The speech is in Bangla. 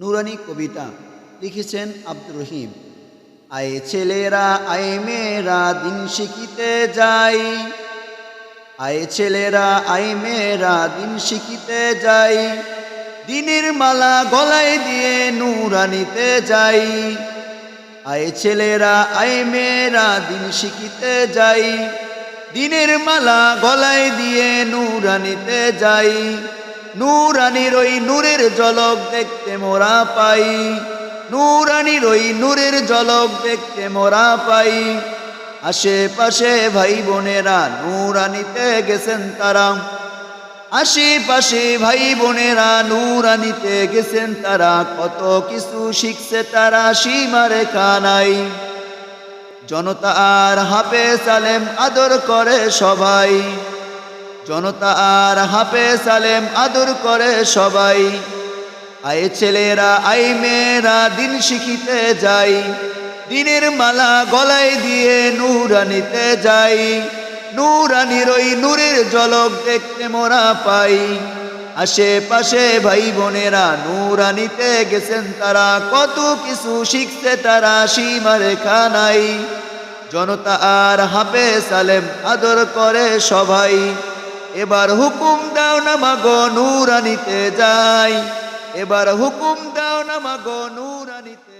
নুরানি কবিতা লিখেছেন আব্দুর রহিম। আয়ে ছেলেরা, আয়ে মেয়েরা, দিন শিখিতে যাই। আয়ে ছেলেরা, আয়ে মেয়েরা, দিন শিখিতে যাই। দিনের মালা গলায় দিয়ে নুরানিতে যাই। আয়ে ছেলেরা, আয়ে মেয়েরা, দিন শিখিতে যাই। দিনের মালা গলায় দিয়ে নুরানিতে যাই। নূরানির ওই নূরের জলক দেখতে মোরা পাই। নূরানির ওই নূরের জলক দেখতে মোরা পাই। আশেপাশে ভাই বোনেরা নূরানিতে গেছেন তারা। আশেপাশে ভাই বোনেরা নূরানিতে গেছেন তারা। কত কিছু শিখছে তারা সীমারেখা নাই। জনতা আর হাফে সালেম আদর করে সবাই। জনতা আর হাফে সালেম আদর করে সবাই। আয় ছেলেরা আই মেয়েরা, দিন শিখিতে যাই। দিনের মালা গলায় দিয়ে নূরানিতে যাই। নূরানির ওই নূরের জলক দেখতে মোরা পাই। আশেপাশে ভাই বোনেরা নূরানিতে গেছেন তারা। কত কিছু শিখছে তারা সীমারেখা নাই জনতা আর হাফে সালেম আদর করে সবাই। এবার হুকুম দাও না মাগো নূরানিতে যাই। এবার হুকুম দাও না মাগো নূরানিতে